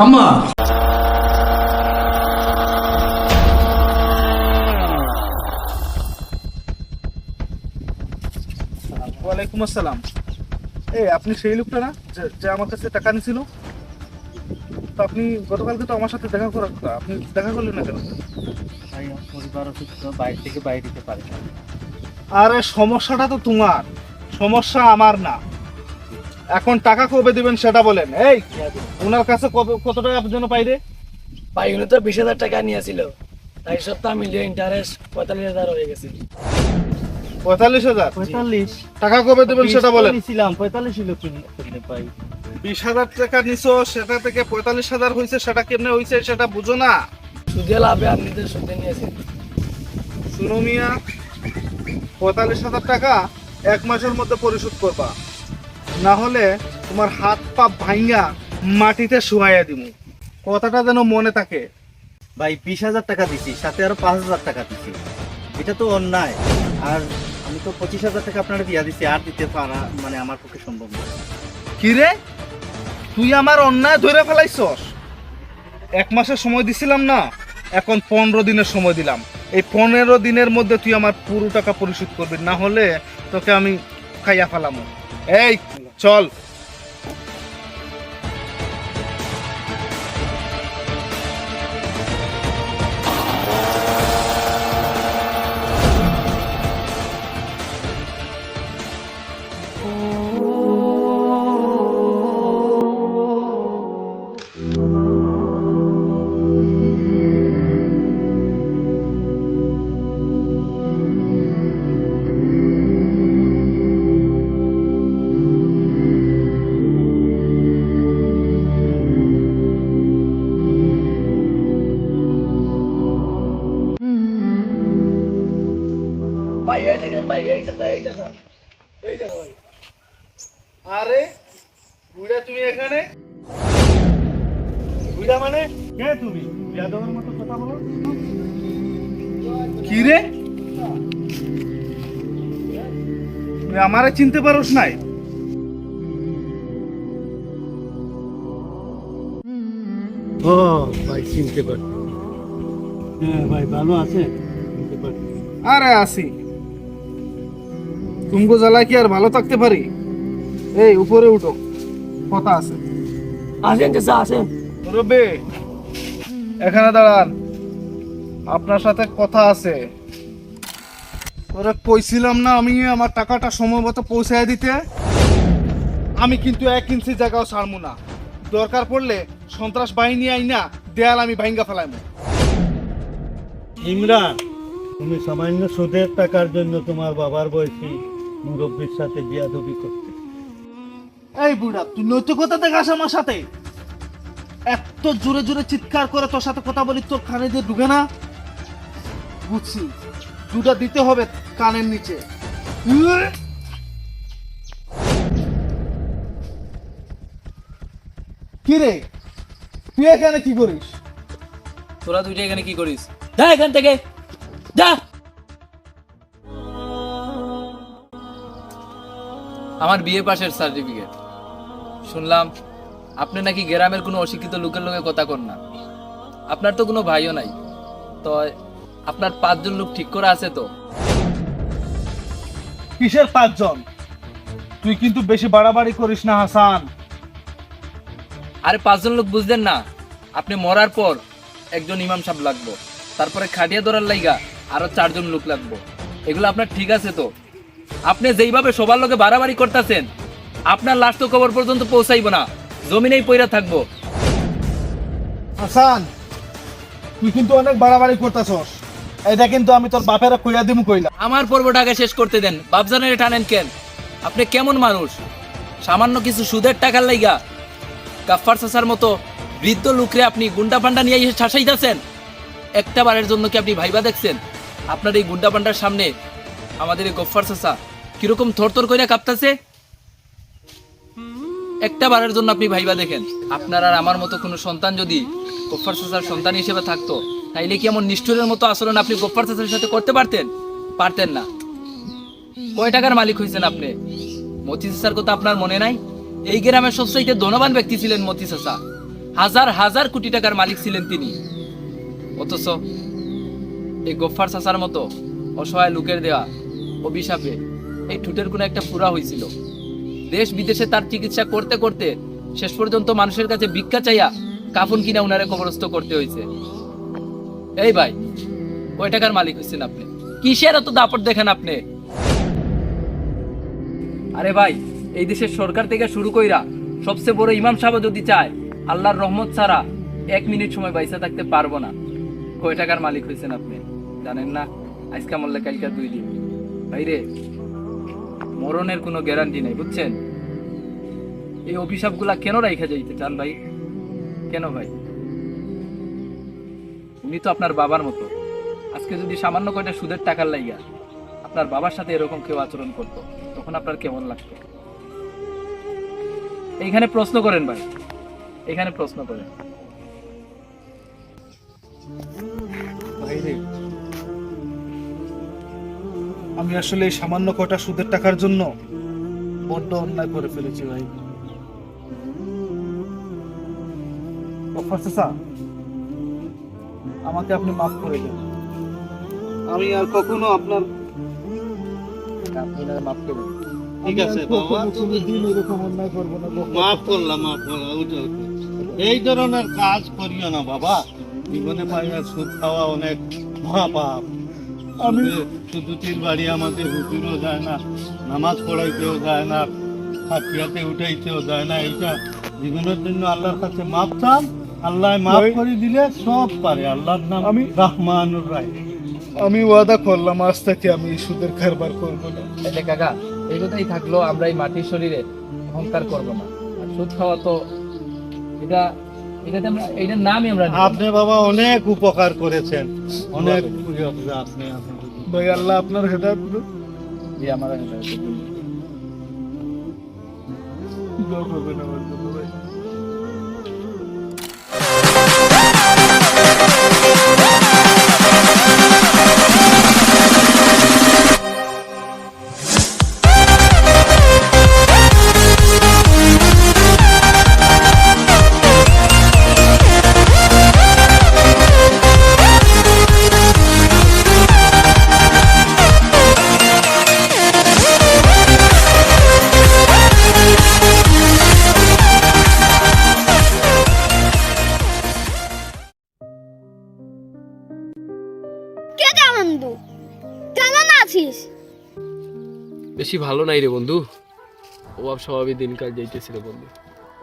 আম্মা ওয়ালাইকুম আসসালাম। এই আপনি সেই লোকটা না? যে- যে আমার কাছে টাকা নিছিল তো আপনি গতকালকে তো আমার সাথে দেখা করার কথা। আপনি দেখা করলেন না কেন? ভাই আমার পরিবার অসুস্থ বাইরে থেকে বাইরে দিতে পারে আরে সমস্যাটা তো তোমার। সমস্যা আমার না। এখন টাকা কবে দিবেন সেটা বলেন। এই ওনার কাছে কবে কত টাকা জন্য পাইরে উনি তো বিশ হাজার টাকা নিয়েছিল তাই সপ্তাহ মিলিয়ে ইন্টারেস্ট পঁয়তাল্লিশ হাজার হয়ে গেছে। পঁয়তাল্লিশ হাজার? পঁয়তাল্লিশ। টাকা কবে দেবেন সেটা বলেন। ছিলাম পঁয়তাল্লিশ ভাই বিশ হাজার টাকা নিছো সেটা থেকে পঁয়তাল্লিশ হাজার হয়েছে সেটা কেমনে হয়েছে সেটা বুঝো না। সুদে লাভে আপনি তো সুদে নিয়েছেন শুনো মিয়া পঁয়তাল্লিশ হাজার টাকা এক মাসের মধ্যে পরিশোধ করবা। না হলে তোমার হাত পা ভাঙ্গা মাটিতে শুয়াইয়া দিব কথাটা যেন মনে থাকে। ভাই বিশ হাজার টাকা দিছি সাথে আরও পাঁচ হাজার টাকা দিছি। এটা তো অন্যায়। আর আমি তো পঁচিশ হাজার টাকা আপনারা দিয়া দিছি আর দিতে পারা মানে আমার পক্ষে সম্ভব না। কি রে? তুই আমার অন্যায় ধরে ফেলাইছস? এক মাসের সময় দিছিলাম না এখন পনেরো দিনের সময় দিলাম। এই পনেরো দিনের মধ্যে তুই আমার পুরো টাকা পরিশোধ করবি না হলে তোকে আমি খাইয়া ফেলাম। এই চল। বুড়া তুমি এখানে? বুড়া মানে? কে তুমি? যাদবের মতো কথা বলো। কি রে? আমারে চিনতে পারোস নাই? ও ভাই চিনতে পারি হ্যাঁ ভাই ভালো আছে? চিনতে পারি আরে আসি। তুমগো জ্বালায় কি আর ভালো থাকতে পারি? এই উপরে উঠো। কথা আছে। আসেন চাচা আসেন। রবে এখানে দাঁড়ান। আপনার সাথে কথা আছে। তোরা কইছিলাম না আমি আমার টাকাটা সময় মতো পৌঁছায় দিতে। আমি কিন্তু এক ইঞ্চি জায়গাও ছাড়বো না। দরকার পড়লে সন্ত্রাস বাহিনী আইনা দেয়াল আমি ভাঙ্গা ফেলাইমু। ইমরান তুমি সামান্য সুদের টাকার জন্য তোমার বাবার বয়সী মুরব্বীর সাথে বিয়াদবি করতে এই বুড়া, তুই নৈতিকতা দেখাস আমার সাথে। এত জোরে জোরে চিৎকার করে তোর সাথে কথা বলি, তোর কানে দিয়ে ঢুকে না? বুঝছি, দুটা দিতে হবে কানের নিচে। উহ! কি রে? তুই এখানে কি করিস? তোরা দুইটা এখানে কি করিস? যা এখান থেকে, যা। আমার বিয়ে পাশের সার্টিফিকেট শুনলাম আপনি নাকি গ্রামের কোনো অশিক্ষিত লোকের লোকে কথা কন না। আপনার তো কোনো ভাইও নাই। তো আপনার পাঁচজন লোক ঠিক করে আছে তো? কিসের পাঁচজন? তুই কিন্তু বেশি বাড়াবাড়ি করিস না হাসান। আরে পাঁচজন লোক বুঝলেন না আপনি মরার পর একজন ইমাম সাহেব লাগবো তারপরে খাটিয়া ধরার লাইগা আরও চারজন লোক লাগবো। এগুলো আপনার ঠিক আছে তো? আপনি যেইভাবে সবার লোকে বাড়াবাড়ি করতেছেন আপনার লাশ তো কবর পর্যন্ত পৌঁছাইব না। জমিনেই পইরা থাকব। হাসান তুই কিন্তু অনেক বাড়াবাড়ি করতেছস। এটা কিন্তু আমি তোর বাপেরা কইয়া দিমু কইলা আমার পর্বটা আগে শেষ করতে দেন। বাপজানের টানেন কেন? আপনি কেমন মানুষ? সামান্য কিছু সুদের টাকার লাইগা গাফফার চাচার মতো বৃদ্ধ লোকরে আপনি গুন্ডা পান্ডা নিয়ে এসে শাসাইতেছেন? একটা বারের জন্য কি আপনি ভাইবা দেখছেন? আপনার এই গুন্ডা পান্ডার সামনে আমাদের এই গফফার চাচা কীরকম থরথর কইরা কাঁপতাছে? একটা বারের জন্য আপনি ভাইবা দেখেন। আপনার আর আমার মতো কোনো সন্তান যদি গফফার চাচার সন্তান হিসেবে থাকতো, তাইলে কি এমন নিষ্ঠুরের মতো আচরণ আপনি গফফার চাচার সাথে করতে পারতেন? পারতেন না। কয় টাকার মালিক হয়েছেন আপনি? মতি চাচার কথা আপনার মনে নাই? এই গ্রামের সবচাইতে ধনবান ব্যক্তি ছিলেন মতি চাচা। হাজার হাজার কোটি টাকার মালিক ছিলেন তিনি। অথচ এই গোফার চাচার মতো অসহায় লোকের দেওয়া অভিশাপে এই ঠুটের কোনো একটা পুরা হয়েছিল দেশ বিদেশে তার চিকিৎসা করতে করতে শেষ পর্যন্ত মানুষের কাছে ভিক্ষা চাইয়া কাফন কিনা উনারে কবরস্থ করতে হয়েছে। এই ভাই, কয় টাকার মালিক হয়েছেন আপনি? কিসের এত দাপট দেখেন আপনি? আরে ভাই, এই দেশের সরকার থেকে শুরু কইরা সবচেয়ে বড় ইমাম সাহেব যদি চায়, আল্লাহর রহমত ছাড়া এক মিনিট সময় বাইসা থাকতে পারব না। কয় টাকার মালিক হয়েছেন আপনি? জানেন না? আজকে মরলে কালকে দুই দিন। ভাইরে মরণের কোনো গ্যারান্টি নেই, বুঝছেন? এই অভিশাপগুলা কেন রাইখা যাইতে চান ভাই? কেন ভাই? উনি তো আপনার বাবার মতো। আজকে যদি সামান্য কয়টা সুদের টাকার লাইগা আপনার বাবার সাথে এরকম কেউ আচরণ করতো, তখন আপনার কেমন লাগতো? এইখানে প্রশ্ন করেন ভাই। এখানে প্রশ্ন করেন। আমি আসলে এই সামান্য কটা সুদের টাকার জন্য বড্ড অন্যায় করে ফেলেছি ভাই। আমাকে আপনি মাফ করে দেন। আমি আর কখনো আপনার মাফ ঠিক আছে বাবা কখনো অন্যায় করব না মাফ করলাম মাফ করলাম উঠো। এই ধরনের কাজ করিও না বাবা। জীবনে পাইয়া সুদ খাওয়া অনেক মহাপাপ। আমি আমি- বাড়ি আমাদের হুজুরও যায় না নামাজ পড়াইতেও যায় না হাতিয়াতে উঠাইতেও যায় না এইটা জীবনের জন্য আল্লাহর কাছে মাপ চান আল্লাহ মাফ করে দিলে সব পারে আল্লাহর নাম আমি রাহমানুর রাহিম। আমি ওয়াদা করলাম আজ থেকে আমি সুদের কারবার করব না। তাহলে কাকা এই কথাই থাকল আমরা এই মাটির শরীরে অহংকার করব না। আর সুদ খাওয়া তো এটা এটাতে আমরা এটার নামই আমরা আপনি বাবা অনেক উপকার করেছেন। অনেক আপনি ভাই আল্লাহ আপনার হেদায়ত জি আমার এটা দোয়া করবেন আমার বেশি ভালো নাই রে বন্ধু। অভাব স্বভাবে দিনকাল যাইতেছি রে বন্ধু।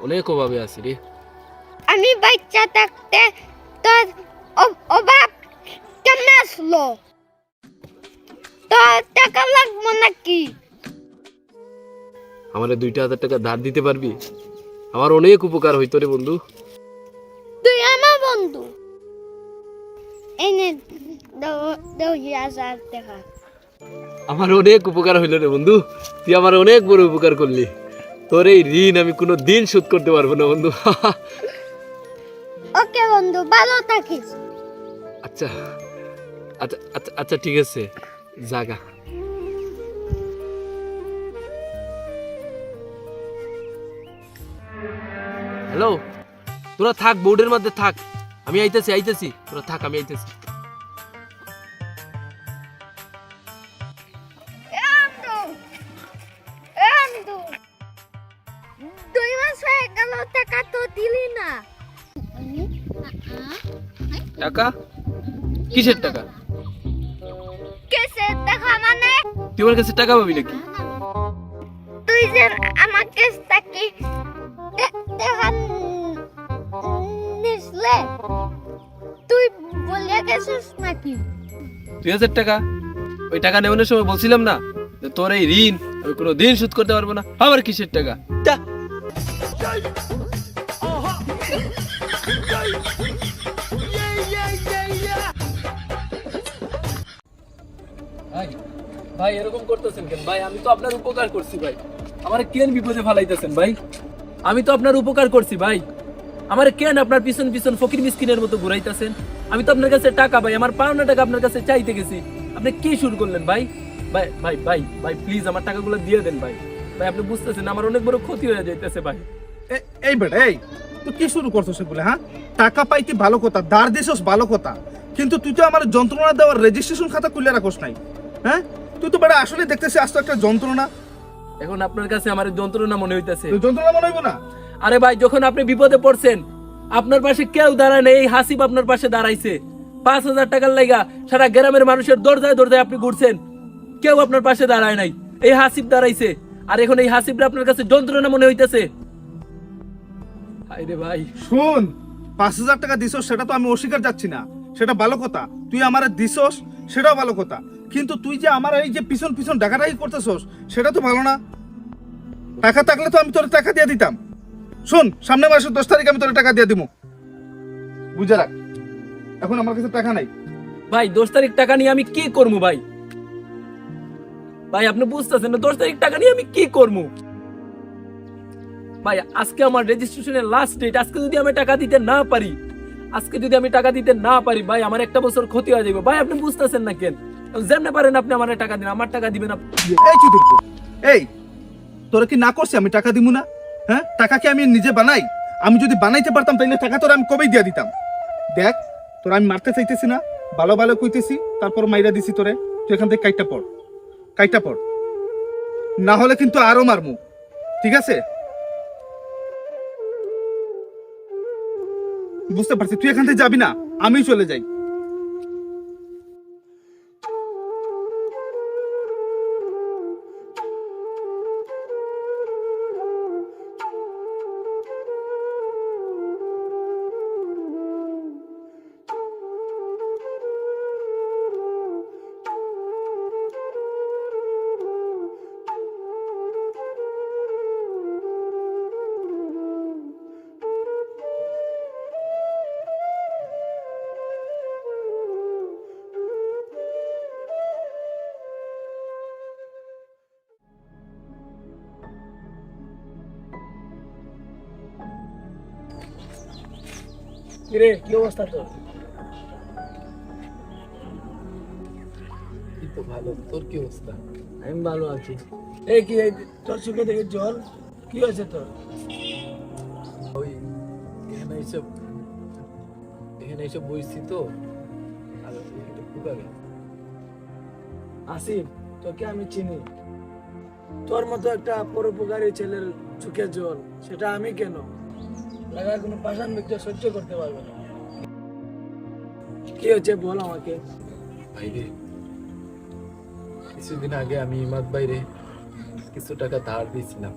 অনেক অভাবে আছি রে। আমি বাচ্চা থাকতে তোর অভাব কেমন আসলো? তোর টাকা লাগবো নাকি? আমার দুইটা হাজার টাকা ধার দিতে পারবি? আমার অনেক উপকার হইতো রে বন্ধু। তুই আমার বন্ধু। এনে দাও দাও হাজার টাকা। আমার অনেক উপকার হইল রে বন্ধু। তুই আমার অনেক বড় উপকার করলি। তোর এই ঋণ আমি কোনো দিন শোধ করতে পারব না বন্ধু। ওকে বন্ধু ভালো থাকিস। আচ্ছা আচ্ছা আচ্ছা আচ্ছা ঠিক আছে। জাগা হ্যালো তোরা থাক বোর্ডের মধ্যে থাক। আমি আইতেছি আইতেছি। তোরা থাক আমি আইতেছি। টাকা? কিসের টাকা? কেসে টাকা মানে? তুই আমার কাছে টাকা পাবি নাকি? তুই যে আমাকে তাকে টাকা নিসলে তুই বলে গেছিস নাকি? দুই হাজার টাকা? ওই টাকা নেওয়ানোর সময় বলছিলাম না যে তোর এই ঋণ আমি কোনো দিন শোধ করতে পারব না। আবার কিসের টাকা? ভাই, এরকম করতেছেন কেন? ভাই, আমি তো আপনার উপকার করছি, ভাই। আমার কেন বিপদে ফালাইতেছেন, ভাই? আমি তো আপনার উপকার করছি, ভাই। আমার কেন আপনার পিছন পিছন ফকির মিসকিনের মতো ঘুরাইতেছেন? আমি তো আপনার কাছে টাকা, ভাই, আমার পাওনা টাকা আপনার কাছে চাইতে গেছি। আপনি কি শুরু করলেন, ভাই? ভাই ভাই ভাই ভাই প্লিজ আমার টাকাগুলো দিয়ে দেন, ভাই। ভাই, আপনি বুঝতেছেন, আমার অনেক বড় ক্ষতি হয়ে যাইতেছে, ভাই। এই বেটা, এই তো কি শুরু করছ সেগুলো হ্যাঁ? টাকা পাইতে ভালো কথা দাঁড় দিছস ভালো কথা, কিন্তু তুই তো আমার যন্ত্রণা দেওয়ার রেজিস্ট্রেশন খাতা খুলে রাখোস নাই হ্যাঁ? তুই তো আসলে দেখতেছি আজ তো একটা যন্ত্রণা। এখন আপনার কাছে আমার যন্ত্রণা মনে হইতেছে। যন্ত্রণা মনে হইব না? আরে ভাই যখন আপনি বিপদে পড়ছেন আপনার পাশে কেউ দাঁড়ায় এই হাসিব আপনার পাশে দাঁড়াইছে। পাঁচ হাজার টাকার লাইগা সারা গ্রামের মানুষের দরজায় দরজায় আপনি ঘুরছেন। কেউ আপনার পাশে দাঁড়ায় নাই এই হাসিব দাঁড়াইছে। আর এখন এই হাসিবটা আপনার কাছে যন্ত্রণা মনে হইতেছে। রে ভাই। শুন পাঁচ হাজার টাকা দিছস সেটা তো আমি অস্বীকার যাচ্ছি না। সেটা ভালো কথা। তুই আমার দিছস সেটাও ভালো কথা। কিন্তু তুই যে আমার এই যে পিছন পিছন ডাকাটাই করতেছস, সেটা তো ভালো না। টাকা থাকলে তো আমি তোর টাকা দিয়ে দিতাম। শোন সামনে মাসের দশ তারিখ আমি তোর টাকা দিয়ে দিব বুঝে রাখ। এখন আমার কাছে টাকা নাই। ভাই, দশ তারিখ টাকা নিয়ে আমি কি করব ভাই? ভাই, আপনি বুঝতেছেন না, দশ তারিখ টাকা নিয়ে আমি কি করব ভাই, আজকে আমার রেজিস্ট্রেশনের লাস্ট ডেট আজকে যদি আমি টাকা দিতে না পারি, আজকে যদি আমি টাকা দিতে না পারি, ভাই, আমার একটা বছর ক্ষতি হয়ে যাবে ভাই, আপনি বুঝতেছেন না কেন? যেমনে পারেন আপনি আমার টাকা দিন আমার টাকা দিবেন এই চুদির এই, তোরা কি না করছি আমি টাকা দিব না? হ্যাঁ? টাকা কি আমি নিজে বানাই? আমি যদি বানাইতে পারতাম তাহলে টাকা তোরা আমি কবেই দিয়ে দিতাম। দেখ, তোরা আমি মারতে চাইতেছি না, ভালো ভালো কইতেছি, তারপর মাইরা দিছি তোরে। তুই এখান থেকে কাইটা পড় কাইটা পড়। না হলে কিন্তু আরও মারমু, ঠিক আছে? বুঝতে পারছি, তুই এখান থেকে যাবি না আমি চলে যাই। রে কি অবস্থা তোর? তো ভালো তোর কি অবস্থা? আমি ভালো আছি। এই কি তোর চোখে দেখে জল? কি হয়েছে তোর? ওই এখানে এইসব এখানে এইসব বইছি তো আর একটু ফুকাবে আসিফ তোকে আমি চিনি। তোর মতো একটা পরোপকারী ছেলের চোখে জল সেটা আমি কেন? কোনো সহ্য করতে পারবে না। কি হচ্ছে বল আমাকে? ভাইরে, কিছুদিন আগে আমি ইমাদ কিছু টাকা ধার দিয়েছিলাম।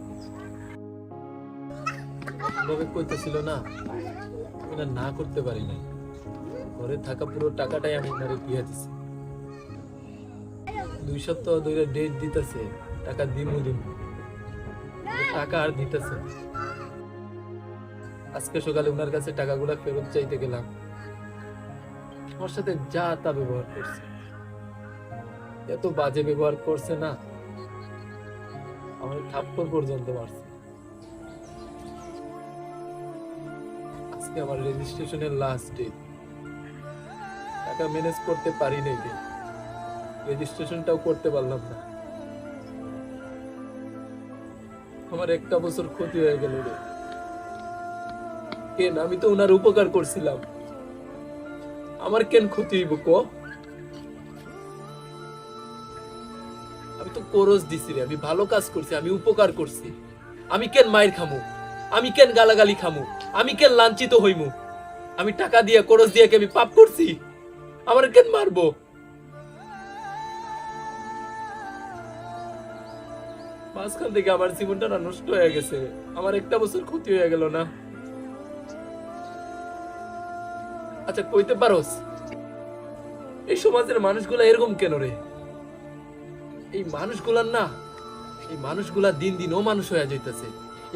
কইতেছিল না না করতে পারি ঘরে থাকা পুরো টাকাটাই আমি দিয়ে দিছি। দুই সপ্তাহ ধরে ডেট দিতেছে, টাকা দিমু দিমু। টাকা আর দিতেছে। আজকে সকালে ওনার কাছে টাকাগুলো ফেরত চাইতে গেলাম। আমার সাথে যা তা ব্যবহার করছে। এত বাজে ব্যবহার করছে না। আমার থাপ্পড় পর্যন্ত মারছে। আজকে আমার রেজিস্ট্রেশনের লাস্ট ডেট টাকা ম্যানেজ করতে পারি নাই রেজিস্ট্রেশনটাও করতে পারলাম না। আমার একটা বছর ক্ষতি হয়ে গেল রে। কেন? আমি তো ওনার উপকার করছিলাম। আমার কেন ক্ষতি হইব, ক? আমি তো কোরস দিছি রে, আমি ভালো কাজ করছি, আমি উপকার করছি। আমি কেন মায়ের খামু? আমি কেন গালাগালি খামু? আমি কেন লাঞ্ছিত হইমু? আমি টাকা দিয়ে, কোরস দিয়ে আমি পাপ করছি? আমার কেন মারবো? মাঝখান থেকে আমার জীবনটা না নষ্ট হয়ে গেছে। আমার একটা বছর ক্ষতি হয়ে গেল না? আচ্ছা কইতে পারোস? এই সমাজের মানুষগুলা এরকম কেন রে? এই মানুষগুলার না এই মানুষগুলা দিন দিন ও মানুষ হয়ে যাইতেছে।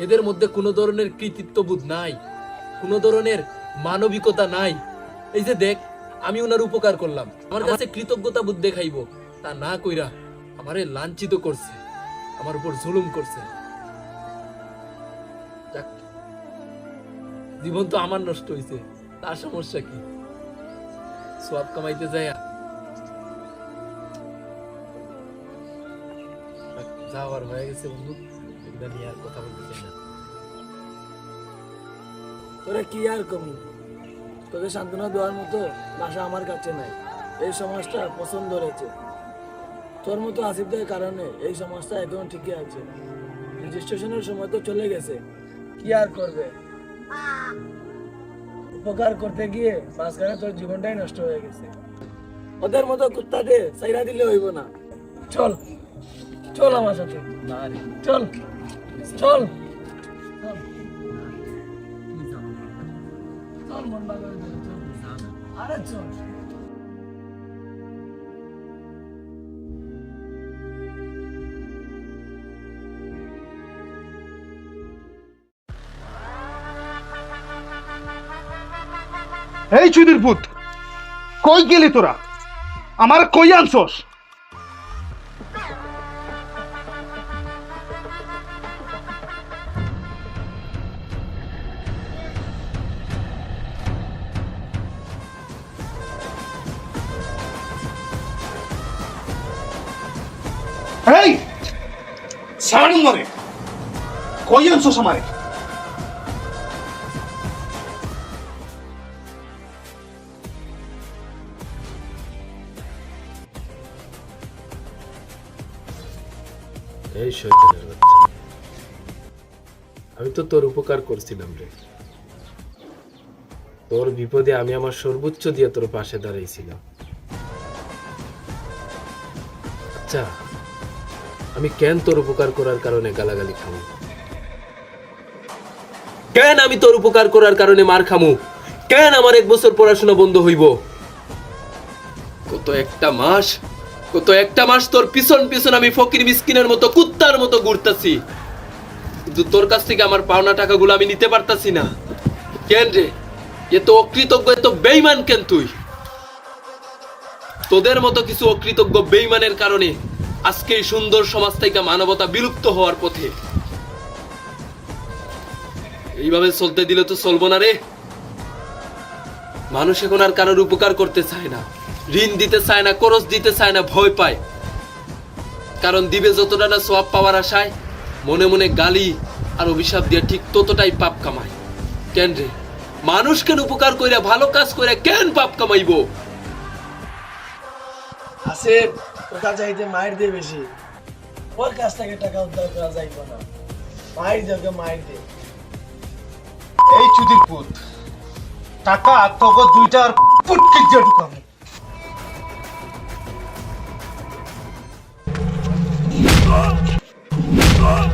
এদের মধ্যে কোনো ধরনের কৃতিত্ববোধ নাই কোনো ধরনের মানবিকতা নাই। এই যে দেখ আমি ওনার উপকার করলাম। আমার কাছে কৃতজ্ঞতা বোধ দেখাইবো তা না কইরা আমারে লাঞ্ছিত করছে আমার উপর জুলুম করছে। জীবন তো আমার নষ্ট হইছে। তার সমস্যা কি? সব কামাইতে যায় যাওয়ার হয়ে গেছে, বন্ধু। নিয়ে আর কথা বলতে চাই না। তোরা কি আর কমি তোকে সান্ত্বনা দেওয়ার মতো ভাষা আমার কাছে নাই। এই সমাজটা পছন্দ রয়েছে তোর মতো আসিফদের কারণে এই সমাজটা এখন ঠিকই আছে। রেজিস্ট্রেশনের সময় তো চলে গেছে। কি আর করবে? উপকার করতে গিয়ে মাঝখানে তোর জীবনটাই নষ্ট হয়ে গেছে। ওদের মতো কুত্তাতে সাইরা দিলে হইব না। চল চল আমার সাথে। চল চল। চল। মন। আরে চল। এই চুদির পুত কই গেলি তোরা? আমার কই আনছস? এই ছাড় মরে কই আনছস আমারে? আমি তো তোর উপকার করছিলাম রে। তোর বিপদে আমি আমার সর্বোচ্চ দিয়ে তোর পাশে দাঁড়াইছিলাম। আচ্ছা আমি কেন তোর উপকার করার কারণে গালাগালি খামু কেন আমি তোর উপকার করার কারণে মার খামু কেন আমার এক বছর পড়াশোনা বন্ধ হইব? কত একটা মাস কত একটা মাস তোর পিছন পিছন আমি ফকির মিসকিনের মতো, কুত্তার মতো ঘুরতাছি। কিন্তু তোর কাছ থেকে আমার পাওনা টাকাগুলো আমি নিতে পারতাছি না। কেন রে? এত অকৃতজ্ঞ এত বেইমান কেন তুই? তোদের মতো কিছু অকৃতজ্ঞ বেইমানের কারণে আজকে এই সুন্দর সমাজ থেকে মানবতা বিলুপ্ত হওয়ার পথে। এইভাবে চলতে দিলে তো চলবো না রে। মানুষ এখন আর কারোর উপকার করতে চায় না। ঋণ দিতে চায় না করজ দিতে চায় না ভয় পায়। কারণ দিবে যতটা না সব পাওয়ার আশায় মনে মনে গালি আর অভিশাপ দিয়ে ঠিক ততটাই পাপ কামায়। কেন রে? মানুষ কেন উপকার কইরা ভালো কাজ করে কেন পাপ কামাইবো? আসে ওটা চাইতে মায়ের দিয়ে বেশি। ওর কাছ থেকে টাকা উদ্ধার করা যাইব না। মায়ের যোগে মায়ের দিয়ে এই চুদির পুত টাকা তোকে দুইটার পুটকি দিয়ে ঢুকাবো। Oh! uh.